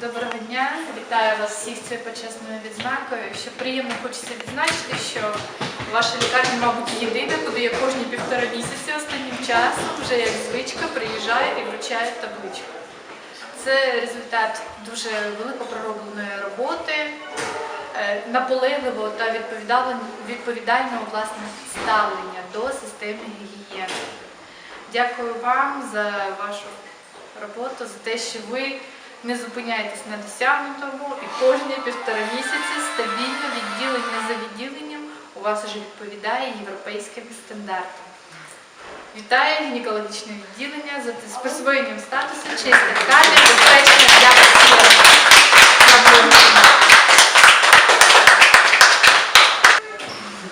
Доброго дня, вітаю вас всіх з цією почесною відзнакою. Що приємно хочеться відзначити, що ваша лікарня, мабуть, єдина, куди я кожні півтора місяці останнім часом, вже як звичка, приїжджаю і вручаю табличку. Це результат дуже велико проробленої роботи, е, наполегливого та відповідального власне ставлення до системи гігієни. Дякую вам за вашу роботу, за те, що ви не зупиняєтесь на досягнутому і кожні півтора місяці стабільно відділення за відділенням у вас вже відповідає європейським стандартам. Вітаю гінекологічне відділення за з присвоєнням статусу чиста ткання, безпечна для пацієнта. Дякую.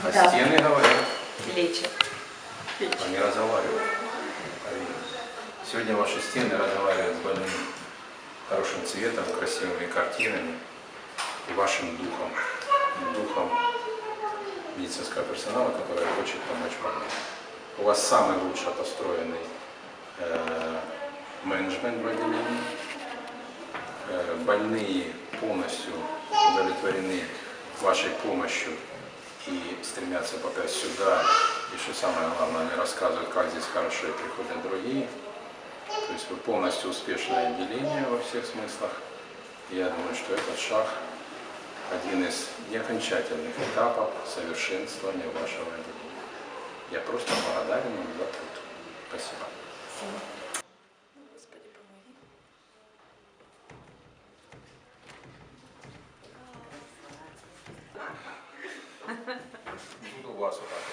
А Да. стены говорят, Лечит. они разговаривают. Арина. Сегодня ваши стены разговаривают с больным хорошим цветом, красивыми картинами вашим духом, духом медицинского персонала, который хочет помочь больным. У вас самый лучше построенный э, менеджмент в отделении. Э, больные полностью удовлетворены вашей помощью и стремятся попасть сюда. И что самое главное, они рассказывают, как здесь хорошо и приходят другие. То есть вы полностью успешное отделение во всех смыслах. Я думаю, что этот шаг один из неокончательных этапов совершенствования вашего отделения. Я просто благодарен вам за труд. Спасибо. у вас вот так.